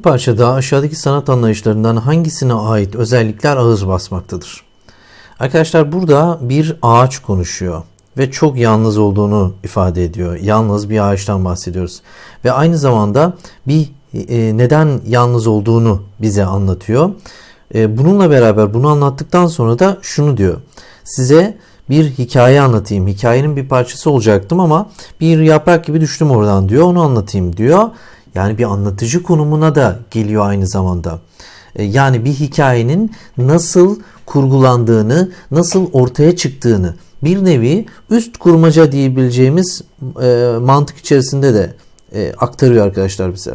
Bu parçada aşağıdaki sanat anlayışlarından hangisine ait özellikler ağır basmaktadır? Arkadaşlar burada bir ağaç konuşuyor ve çok yalnız olduğunu ifade ediyor. Yalnız bir ağaçtan bahsediyoruz. Ve aynı zamanda bir e, neden yalnız olduğunu bize anlatıyor. E, bununla beraber bunu anlattıktan sonra da şunu diyor. Size bir hikaye anlatayım. Hikayenin bir parçası olacaktım ama bir yaprak gibi düştüm oradan diyor. Onu anlatayım diyor. Yani bir anlatıcı konumuna da geliyor aynı zamanda. E, yani bir hikayenin nasıl kurgulandığını, nasıl ortaya çıktığını bir nevi üst kurmaca diyebileceğimiz e, mantık içerisinde de e, aktarıyor arkadaşlar bize.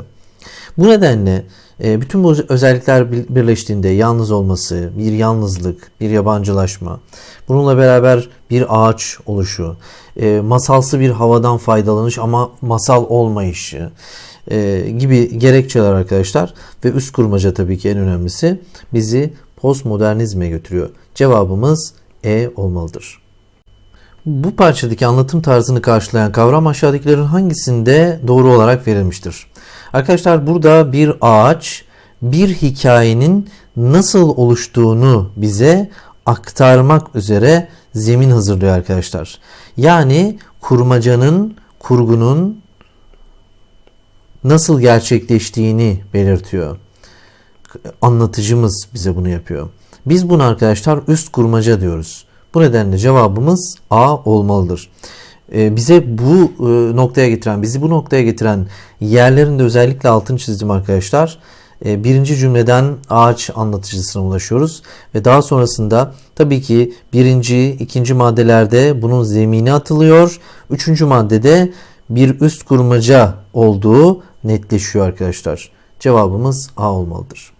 Bu nedenle e, bütün bu özellikler birleştiğinde yalnız olması, bir yalnızlık, bir yabancılaşma, bununla beraber bir ağaç oluşu, e, masalsı bir havadan faydalanış ama masal olmayışı e, gibi gerekçeler arkadaşlar ve üst kurmaca tabii ki en önemlisi bizi postmodernizme götürüyor. Cevabımız E olmalıdır. Bu parçadaki anlatım tarzını karşılayan kavram aşağıdakilerin hangisinde doğru olarak verilmiştir? Arkadaşlar burada bir ağaç bir hikayenin nasıl oluştuğunu bize aktarmak üzere zemin hazırlıyor arkadaşlar. Yani kurmacanın, kurgunun nasıl gerçekleştiğini belirtiyor. Anlatıcımız bize bunu yapıyor. Biz bunu arkadaşlar üst kurmaca diyoruz. Bu nedenle cevabımız A olmalıdır. Ee, bize bu e, noktaya getiren, bizi bu noktaya getiren yerlerinde özellikle altın çizdim arkadaşlar. Ee, birinci cümleden ağaç anlatıcısına ulaşıyoruz ve daha sonrasında tabii ki birinci, ikinci maddelerde bunun zemini atılıyor. Üçüncü maddede bir üst kurmaca olduğu netleşiyor arkadaşlar. Cevabımız A olmalıdır.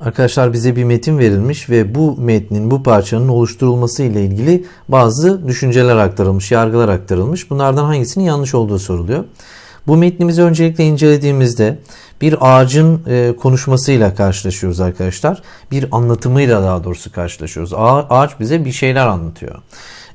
Arkadaşlar bize bir metin verilmiş ve bu metnin, bu parçanın oluşturulması ile ilgili bazı düşünceler aktarılmış, yargılar aktarılmış. Bunlardan hangisinin yanlış olduğu soruluyor. Bu metnimizi öncelikle incelediğimizde bir ağacın e, konuşmasıyla karşılaşıyoruz arkadaşlar. Bir anlatımıyla daha doğrusu karşılaşıyoruz. Ağaç bize bir şeyler anlatıyor.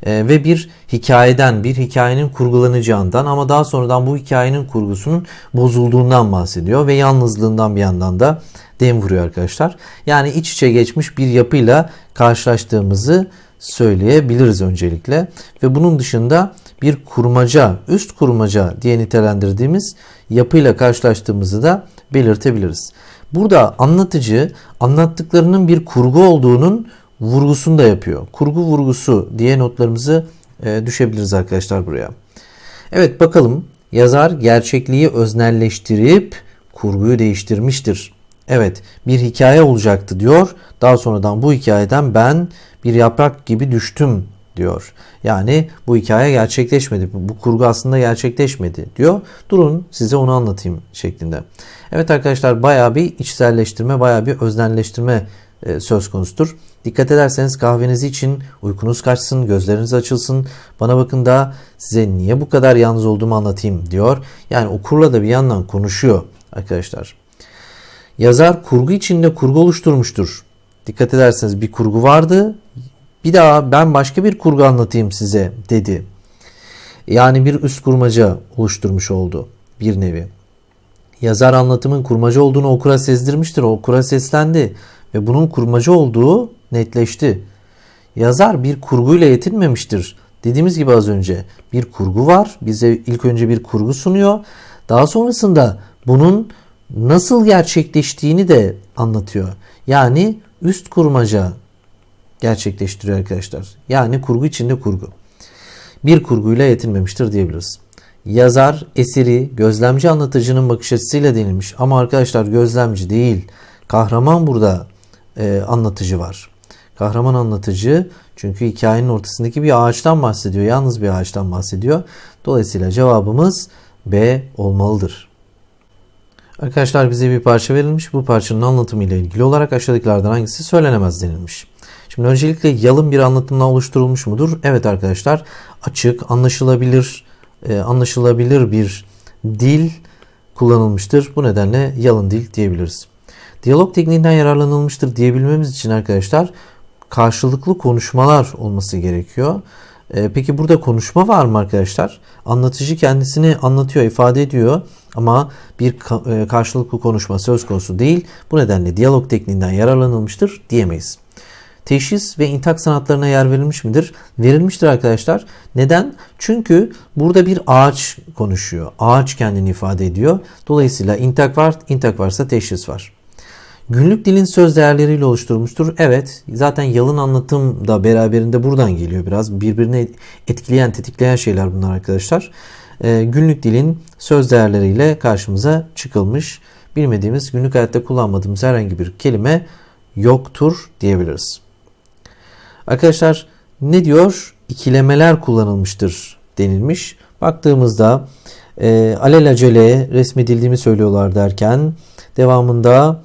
E, ve bir hikayeden, bir hikayenin kurgulanacağından ama daha sonradan bu hikayenin kurgusunun bozulduğundan bahsediyor ve yalnızlığından bir yandan da dem vuruyor arkadaşlar. Yani iç içe geçmiş bir yapıyla karşılaştığımızı söyleyebiliriz öncelikle. Ve bunun dışında bir kurmaca, üst kurmaca diye nitelendirdiğimiz yapıyla karşılaştığımızı da belirtebiliriz. Burada anlatıcı anlattıklarının bir kurgu olduğunun vurgusunu da yapıyor. Kurgu vurgusu diye notlarımızı e, düşebiliriz arkadaşlar buraya. Evet bakalım yazar gerçekliği öznelleştirip kurguyu değiştirmiştir. Evet bir hikaye olacaktı diyor. Daha sonradan bu hikayeden ben bir yaprak gibi düştüm diyor. Yani bu hikaye gerçekleşmedi. Bu kurgu aslında gerçekleşmedi diyor. Durun size onu anlatayım şeklinde. Evet arkadaşlar baya bir içselleştirme, baya bir öznelleştirme e, söz konusudur. Dikkat ederseniz kahveniz için uykunuz kaçsın, gözleriniz açılsın. Bana bakın da size niye bu kadar yalnız olduğumu anlatayım diyor. Yani okurla da bir yandan konuşuyor arkadaşlar. Yazar kurgu içinde kurgu oluşturmuştur. Dikkat ederseniz bir kurgu vardı. Bir daha ben başka bir kurgu anlatayım size dedi. Yani bir üst kurmaca oluşturmuş oldu bir nevi. Yazar anlatımın kurmaca olduğunu okura sezdirmiştir. Okura seslendi ve bunun kurmaca olduğu netleşti. Yazar bir kurguyla yetinmemiştir. Dediğimiz gibi az önce bir kurgu var. Bize ilk önce bir kurgu sunuyor. Daha sonrasında bunun nasıl gerçekleştiğini de anlatıyor. Yani üst kurmaca gerçekleştiriyor arkadaşlar. Yani kurgu içinde kurgu. Bir kurguyla yetinmemiştir diyebiliriz. Yazar eseri gözlemci anlatıcının bakış açısıyla denilmiş ama arkadaşlar gözlemci değil. Kahraman burada e, anlatıcı var. Kahraman anlatıcı çünkü hikayenin ortasındaki bir ağaçtan bahsediyor. Yalnız bir ağaçtan bahsediyor. Dolayısıyla cevabımız B olmalıdır. Arkadaşlar bize bir parça verilmiş. Bu parçanın anlatımı ile ilgili olarak aşağıdakilerden hangisi söylenemez denilmiş. Şimdi öncelikle yalın bir anlatımla oluşturulmuş mudur? Evet arkadaşlar açık, anlaşılabilir, e, anlaşılabilir bir dil kullanılmıştır. Bu nedenle yalın dil diyebiliriz. Diyalog tekniğinden yararlanılmıştır diyebilmemiz için arkadaşlar karşılıklı konuşmalar olması gerekiyor. E, peki burada konuşma var mı arkadaşlar? Anlatıcı kendisini anlatıyor, ifade ediyor ama bir ka- e, karşılıklı konuşma söz konusu değil. Bu nedenle diyalog tekniğinden yararlanılmıştır diyemeyiz. Teşhis ve intak sanatlarına yer verilmiş midir? Verilmiştir arkadaşlar. Neden? Çünkü burada bir ağaç konuşuyor. Ağaç kendini ifade ediyor. Dolayısıyla intak var, intak varsa teşhis var. Günlük dilin söz değerleriyle oluşturulmuştur. Evet, zaten yalın anlatım da beraberinde buradan geliyor biraz. Birbirini etkileyen, tetikleyen şeyler bunlar arkadaşlar. Ee, günlük dilin söz değerleriyle karşımıza çıkılmış. Bilmediğimiz, günlük hayatta kullanmadığımız herhangi bir kelime yoktur diyebiliriz. Arkadaşlar ne diyor? İkilemeler kullanılmıştır denilmiş. Baktığımızda e, alelacele resmedildiğimi söylüyorlar derken devamında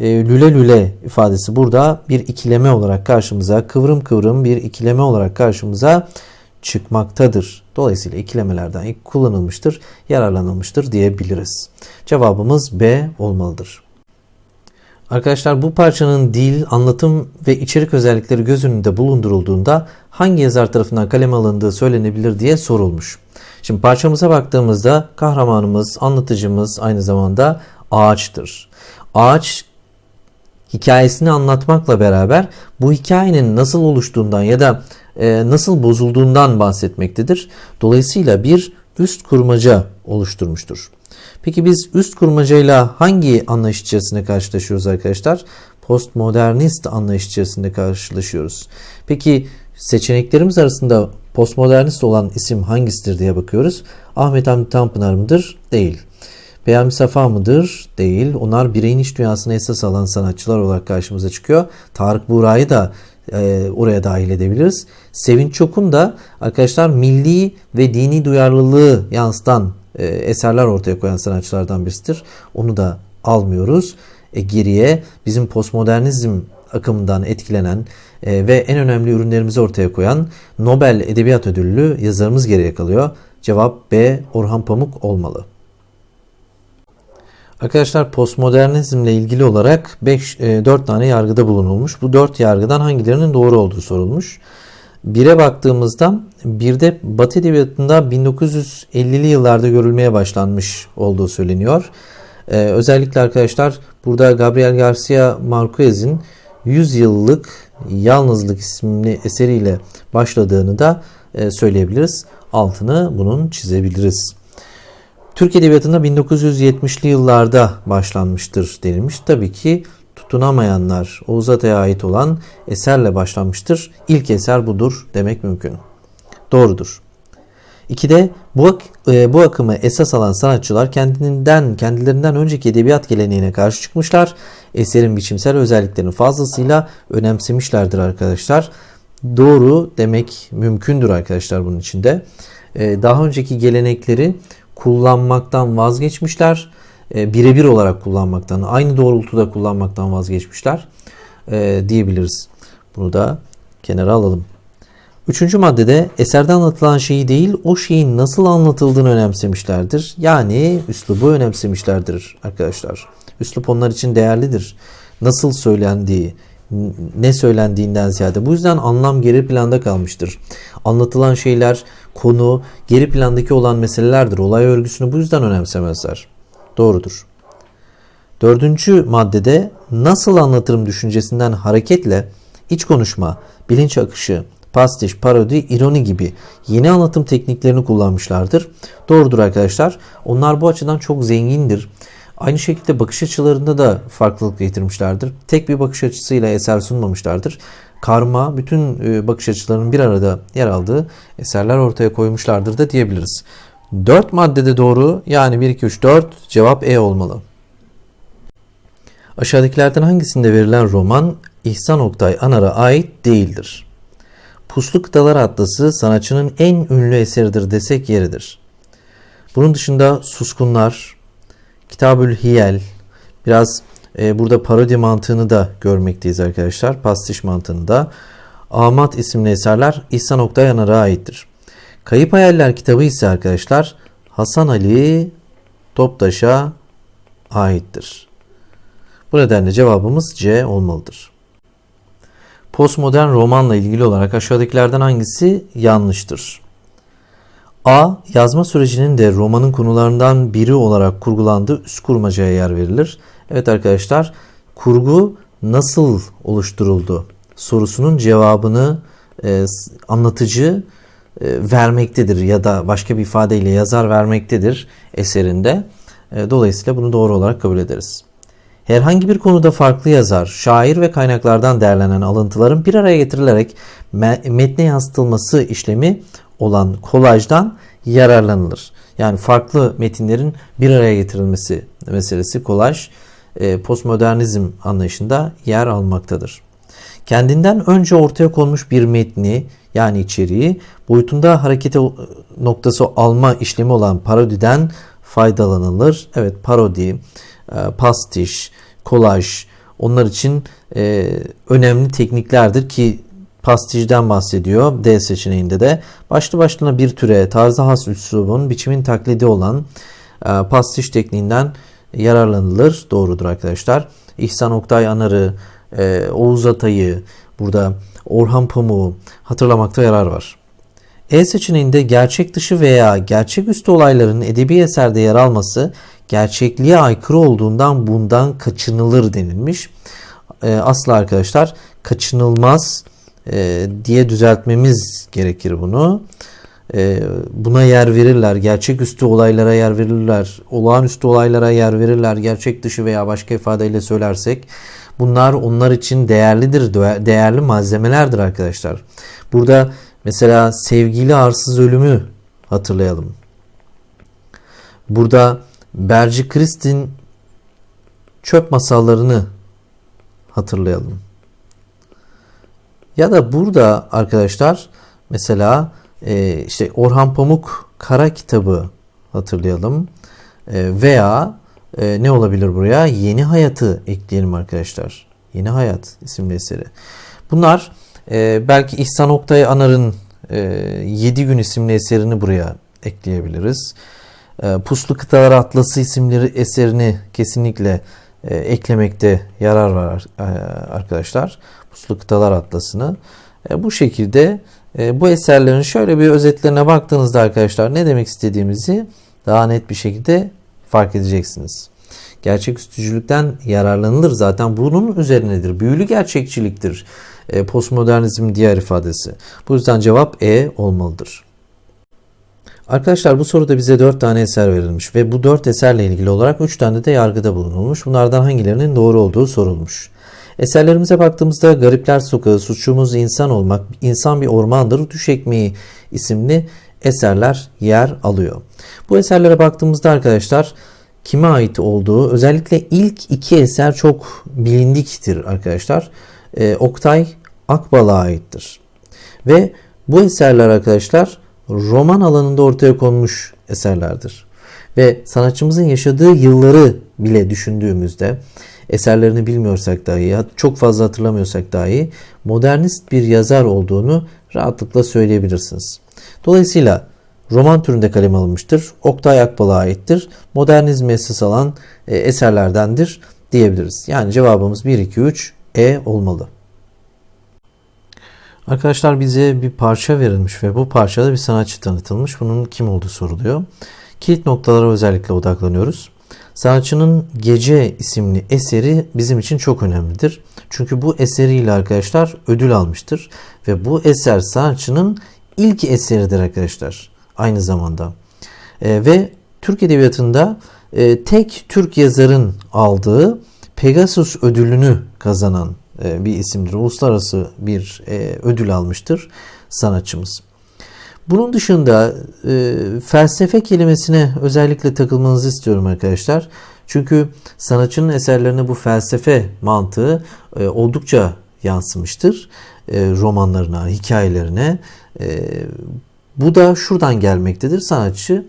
lüle lüle ifadesi burada bir ikileme olarak karşımıza kıvrım kıvrım bir ikileme olarak karşımıza çıkmaktadır. Dolayısıyla ikilemelerden ilk kullanılmıştır, yararlanılmıştır diyebiliriz. Cevabımız B olmalıdır. Arkadaşlar bu parçanın dil, anlatım ve içerik özellikleri göz önünde bulundurulduğunda hangi yazar tarafından kaleme alındığı söylenebilir diye sorulmuş. Şimdi parçamıza baktığımızda kahramanımız, anlatıcımız aynı zamanda ağaçtır. Ağaç hikayesini anlatmakla beraber bu hikayenin nasıl oluştuğundan ya da e, nasıl bozulduğundan bahsetmektedir. Dolayısıyla bir üst kurmaca oluşturmuştur. Peki biz üst kurmacayla hangi anlayış içerisinde karşılaşıyoruz arkadaşlar? Postmodernist anlayış içerisinde karşılaşıyoruz. Peki seçeneklerimiz arasında postmodernist olan isim hangisidir diye bakıyoruz. Ahmet Hamdi Tanpınar mıdır? Değil. Peyami Safa mıdır? Değil. Onlar bireyin iç dünyasına esas alan sanatçılar olarak karşımıza çıkıyor. Tarık Buğra'yı da e, oraya dahil edebiliriz. Sevinç Çokun da arkadaşlar milli ve dini duyarlılığı yansıtan e, eserler ortaya koyan sanatçılardan birisidir. Onu da almıyoruz. E, geriye bizim postmodernizm akımından etkilenen e, ve en önemli ürünlerimizi ortaya koyan Nobel Edebiyat Ödüllü yazarımız geriye kalıyor. Cevap B. Orhan Pamuk olmalı. Arkadaşlar postmodernizmle ilgili olarak 5 4 tane yargıda bulunulmuş. Bu 4 yargıdan hangilerinin doğru olduğu sorulmuş. Bire baktığımızda bir de Batı Edebiyatı'nda 1950'li yıllarda görülmeye başlanmış olduğu söyleniyor. Ee, özellikle arkadaşlar burada Gabriel Garcia Marquez'in 100 yıllık Yalnızlık isimli eseriyle başladığını da e, söyleyebiliriz. Altını bunun çizebiliriz. Türk Edebiyatı'nda 1970'li yıllarda başlanmıştır denilmiş. Tabii ki tutunamayanlar Oğuz Atay'a ait olan eserle başlanmıştır. İlk eser budur demek mümkün. Doğrudur. İkide bu, e, bu akımı esas alan sanatçılar kendinden kendilerinden önceki edebiyat geleneğine karşı çıkmışlar. Eserin biçimsel özelliklerini fazlasıyla önemsemişlerdir arkadaşlar. Doğru demek mümkündür arkadaşlar bunun içinde. E, daha önceki gelenekleri kullanmaktan vazgeçmişler. E, birebir olarak kullanmaktan, aynı doğrultuda kullanmaktan vazgeçmişler e, diyebiliriz. Bunu da kenara alalım. Üçüncü maddede eserde anlatılan şeyi değil o şeyin nasıl anlatıldığını önemsemişlerdir. Yani üslubu önemsemişlerdir arkadaşlar. Üslup onlar için değerlidir. Nasıl söylendiği, ne söylendiğinden ziyade. Bu yüzden anlam geri planda kalmıştır. Anlatılan şeyler, konu geri plandaki olan meselelerdir. Olay örgüsünü bu yüzden önemsemezler. Doğrudur. Dördüncü maddede nasıl anlatırım düşüncesinden hareketle iç konuşma, bilinç akışı, pastiş, parodi, ironi gibi yeni anlatım tekniklerini kullanmışlardır. Doğrudur arkadaşlar. Onlar bu açıdan çok zengindir. Aynı şekilde bakış açılarında da farklılık getirmişlerdir. Tek bir bakış açısıyla eser sunmamışlardır. Karma, bütün e, bakış açılarının bir arada yer aldığı eserler ortaya koymuşlardır da diyebiliriz. 4 maddede doğru yani 1, 2, 3, 4 cevap E olmalı. Aşağıdakilerden hangisinde verilen roman İhsan Oktay Anar'a ait değildir? Puslu Kıtalar Atlası sanatçının en ünlü eseridir desek yeridir. Bunun dışında Suskunlar, Kitabül Hiyel, biraz e, burada parodi mantığını da görmekteyiz arkadaşlar. Pastiş mantığını da. Amat isimli eserler İhsan Oktay Anar'a aittir. Kayıp Hayaller kitabı ise arkadaşlar Hasan Ali Toptaş'a aittir. Bu nedenle cevabımız C olmalıdır. postmodern romanla ilgili olarak aşağıdakilerden hangisi yanlıştır? A. Yazma sürecinin de romanın konularından biri olarak kurgulandığı üst kurmacaya yer verilir. Evet arkadaşlar, kurgu nasıl oluşturuldu sorusunun cevabını e, anlatıcı e, vermektedir ya da başka bir ifadeyle yazar vermektedir eserinde. E, dolayısıyla bunu doğru olarak kabul ederiz. Herhangi bir konuda farklı yazar, şair ve kaynaklardan derlenen alıntıların bir araya getirilerek metne yansıtılması işlemi olan kolajdan yararlanılır. Yani farklı metinlerin bir araya getirilmesi meselesi kolaj e, postmodernizm anlayışında yer almaktadır. Kendinden önce ortaya konmuş bir metni yani içeriği boyutunda harekete noktası alma işlemi olan parodiden faydalanılır. Evet parodi, e, pastiş, kolaj onlar için e, önemli tekniklerdir ki pastijden bahsediyor D seçeneğinde de. Başlı başına bir türe tarzı has üslubun biçimin taklidi olan e, pastiş tekniğinden yararlanılır. Doğrudur arkadaşlar. İhsan Oktay Anar'ı, e, Oğuz Atay'ı, burada Orhan Pamuk'u hatırlamakta yarar var. E seçeneğinde gerçek dışı veya gerçek üstü olayların edebi eserde yer alması gerçekliğe aykırı olduğundan bundan kaçınılır denilmiş. E, asla arkadaşlar kaçınılmaz e, diye düzeltmemiz gerekir bunu. E, buna yer verirler. Gerçeküstü olaylara yer verirler. Olağanüstü olaylara yer verirler. Gerçek dışı veya başka ifadeyle söylersek bunlar onlar için değerlidir. Değerli malzemelerdir arkadaşlar. Burada mesela sevgili arsız ölümü hatırlayalım. Burada Berci Kristin çöp masallarını hatırlayalım. Ya da burada arkadaşlar mesela e, işte Orhan Pamuk Kara kitabı hatırlayalım. E, veya e, ne olabilir buraya? Yeni Hayatı ekleyelim arkadaşlar. Yeni Hayat isimli eseri. Bunlar e, belki İhsan Oktay Anar'ın e, 7 gün isimli eserini buraya ekleyebiliriz. E, Puslu Kıtalar Atlası isimleri eserini kesinlikle e, eklemekte yarar var e, arkadaşlar. Puslu Kıtalar Atlası'nı. E, bu şekilde e, bu eserlerin şöyle bir özetlerine baktığınızda arkadaşlar ne demek istediğimizi daha net bir şekilde fark edeceksiniz. Gerçeküstücülükten yararlanılır zaten bunun üzerinedir. Büyülü gerçekçiliktir. E, postmodernizm diğer ifadesi. Bu yüzden cevap E olmalıdır. Arkadaşlar bu soruda bize 4 tane eser verilmiş ve bu 4 eserle ilgili olarak 3 tane de yargıda bulunulmuş. Bunlardan hangilerinin doğru olduğu sorulmuş. Eserlerimize baktığımızda Garipler Sokağı, Suçumuz İnsan Olmak, İnsan Bir Ormandır, Düş Ekmeği isimli eserler yer alıyor. Bu eserlere baktığımızda arkadaşlar kime ait olduğu özellikle ilk iki eser çok bilindiktir arkadaşlar. Ee, Oktay Akbal'a aittir. Ve bu eserler arkadaşlar roman alanında ortaya konmuş eserlerdir. Ve sanatçımızın yaşadığı yılları bile düşündüğümüzde eserlerini bilmiyorsak dahi, çok fazla hatırlamıyorsak dahi modernist bir yazar olduğunu rahatlıkla söyleyebilirsiniz. Dolayısıyla roman türünde kalem alınmıştır. Oktay Akbal'a aittir. Modernizmi esas alan e, eserlerdendir diyebiliriz. Yani cevabımız 1, 2, 3 E olmalı. Arkadaşlar bize bir parça verilmiş ve bu parçada bir sanatçı tanıtılmış. Bunun kim olduğu soruluyor. Kilit noktalara özellikle odaklanıyoruz. Sanatçının Gece isimli eseri bizim için çok önemlidir. Çünkü bu eseriyle arkadaşlar ödül almıştır. Ve bu eser sanatçının ilk eseridir arkadaşlar. Aynı zamanda. E, ve Türk Edebiyatı'nda e, tek Türk yazarın aldığı Pegasus ödülünü kazanan e, bir isimdir. Uluslararası bir e, ödül almıştır sanatçımız. Bunun dışında e, felsefe kelimesine özellikle takılmanızı istiyorum arkadaşlar. Çünkü sanatçının eserlerine bu felsefe mantığı oldukça yansımıştır. Romanlarına, hikayelerine. Bu da şuradan gelmektedir. Sanatçı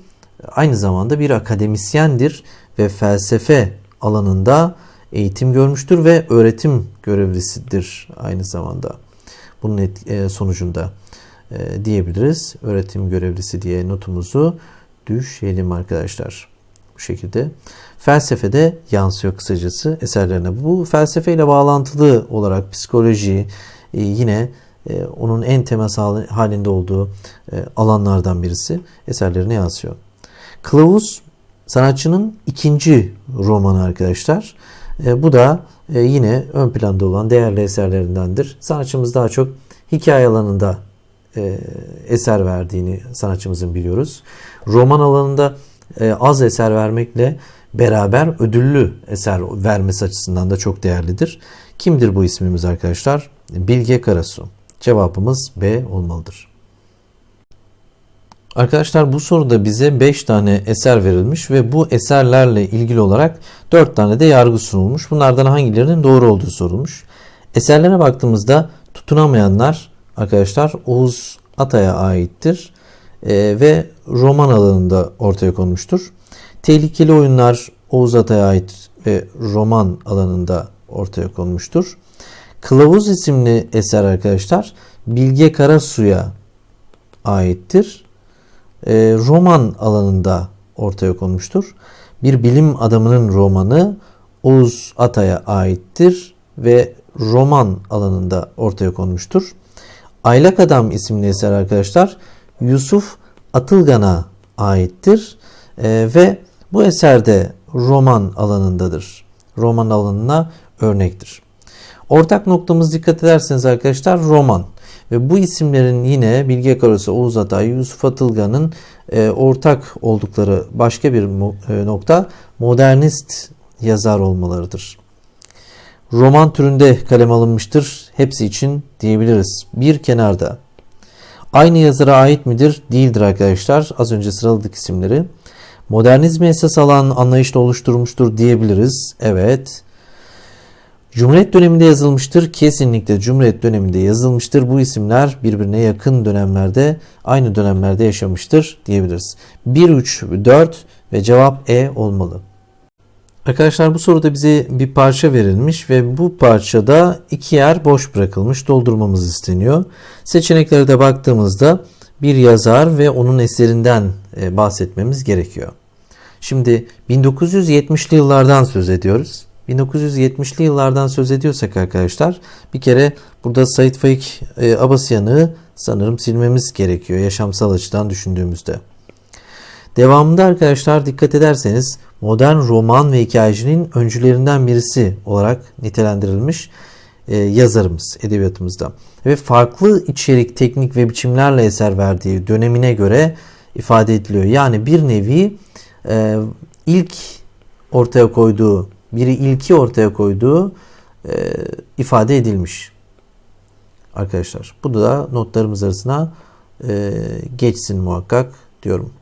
aynı zamanda bir akademisyendir ve felsefe alanında eğitim görmüştür ve öğretim görevlisidir aynı zamanda. Bunun e, sonucunda e, diyebiliriz. Öğretim görevlisi diye notumuzu düşelim arkadaşlar. Bu şekilde. Felsefede yansıyor kısacası eserlerine. Bu felsefeyle bağlantılı olarak psikoloji, e, yine onun en hali- halinde olduğu alanlardan birisi eserlerine yansıyor. Kılavuz sanatçının ikinci romanı arkadaşlar. E, bu da e, yine ön planda olan değerli eserlerindendir. Sanatçımız daha çok hikaye alanında e, eser verdiğini sanatçımızın biliyoruz. Roman alanında e, az eser vermekle beraber ödüllü eser vermesi açısından da çok değerlidir. Kimdir bu ismimiz arkadaşlar? Bilge Karasu. Cevabımız B olmalıdır. Arkadaşlar bu soruda bize 5 tane eser verilmiş ve bu eserlerle ilgili olarak 4 tane de yargı sunulmuş. Bunlardan hangilerinin doğru olduğu sorulmuş. Eserlere baktığımızda tutunamayanlar arkadaşlar Oğuz Atay'a aittir Ee, ve roman alanında ortaya konmuştur. Tehlikeli oyunlar Oğuz Atay'a ait ve roman alanında ortaya konmuştur. Kılavuz isimli eser arkadaşlar Bilge Karasu'ya aittir. Ee, roman alanında ortaya konmuştur. Bir bilim adamının romanı Oğuz Atay'a aittir ve roman alanında ortaya konmuştur. Aylak Adam isimli eser arkadaşlar Yusuf Atılgan'a aittir Ee, ve bu eserde roman alanındadır. Roman alanına örnektir. Ortak noktamız dikkat ederseniz arkadaşlar roman. Ve bu isimlerin yine Bilge Karasu, Oğuz Atay, Yusuf Atılgan'ın e, ortak oldukları başka bir e, nokta modernist yazar olmalarıdır. Roman türünde kalem alınmıştır. Hepsi için diyebiliriz. Bir kenarda. Aynı yazara ait midir? Değildir arkadaşlar. Az önce sıraladık isimleri. Modernizmi esas alan anlayışla oluşturmuştur diyebiliriz. Evet. Cumhuriyet döneminde yazılmıştır. Kesinlikle Cumhuriyet döneminde yazılmıştır. Bu isimler birbirine yakın dönemlerde, aynı dönemlerde yaşamıştır diyebiliriz. 1, 3, 4 ve cevap E olmalı. Arkadaşlar bu soruda bize bir parça verilmiş ve bu parçada iki yer boş bırakılmış. Doldurmamız isteniyor. Seçeneklere de baktığımızda bir yazar ve onun eserinden e, bahsetmemiz gerekiyor. Şimdi 1970'li yıllardan söz ediyoruz. 1970'li yıllardan söz ediyorsak arkadaşlar bir kere burada Sait Faik e, Abasyan'ı sanırım silmemiz gerekiyor yaşamsal açıdan düşündüğümüzde. Devamında arkadaşlar dikkat ederseniz modern roman ve hikayecinin öncülerinden birisi olarak nitelendirilmiş e, yazarımız edebiyatımızda. Ve farklı içerik, teknik ve biçimlerle eser verdiği dönemine göre ifade ediliyor. Yani bir nevi e, ilk ortaya koyduğu, biri ilki ortaya koyduğu e, ifade edilmiş. Arkadaşlar bu da notlarımız arasına e, geçsin muhakkak diyorum.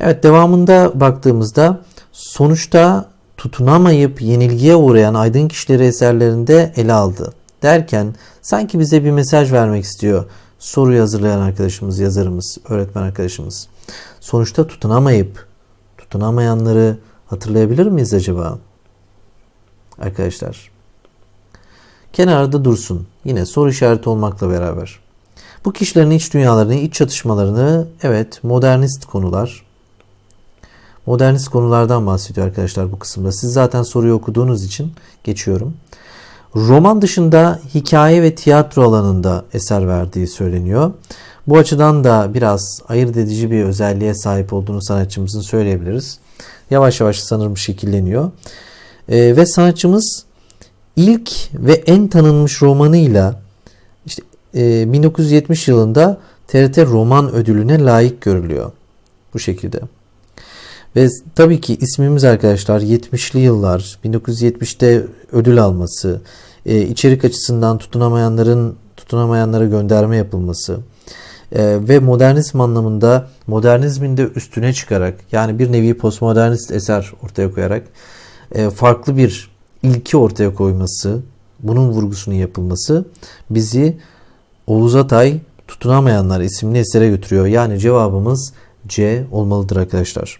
Evet devamında baktığımızda sonuçta tutunamayıp yenilgiye uğrayan aydın kişileri eserlerinde ele aldı. Derken sanki bize bir mesaj vermek istiyor. Soruyu hazırlayan arkadaşımız, yazarımız, öğretmen arkadaşımız. Sonuçta tutunamayıp tutunamayanları hatırlayabilir miyiz acaba? Arkadaşlar. Kenarda dursun. Yine soru işareti olmakla beraber. Bu kişilerin iç dünyalarını, iç çatışmalarını evet modernist konular, modernist konulardan bahsediyor arkadaşlar bu kısımda. Siz zaten soruyu okuduğunuz için geçiyorum. Roman dışında hikaye ve tiyatro alanında eser verdiği söyleniyor. Bu açıdan da biraz ayırt edici bir özelliğe sahip olduğunu sanatçımızın söyleyebiliriz. Yavaş yavaş sanırım şekilleniyor. Ee, ve sanatçımız ilk ve en tanınmış romanıyla işte e, 1970 yılında TRT Roman Ödülü'ne layık görülüyor. Bu şekilde. Ve tabii ki ismimiz arkadaşlar 70'li yıllar 1970'te ödül alması, e, içerik açısından tutunamayanların tutunamayanlara gönderme yapılması e, ve modernizm anlamında modernizmin de üstüne çıkarak yani bir nevi postmodernist eser ortaya koyarak e, farklı bir ilki ortaya koyması, bunun vurgusunu yapılması bizi Oğuz Atay Tutunamayanlar isimli esere götürüyor. Yani cevabımız C olmalıdır arkadaşlar.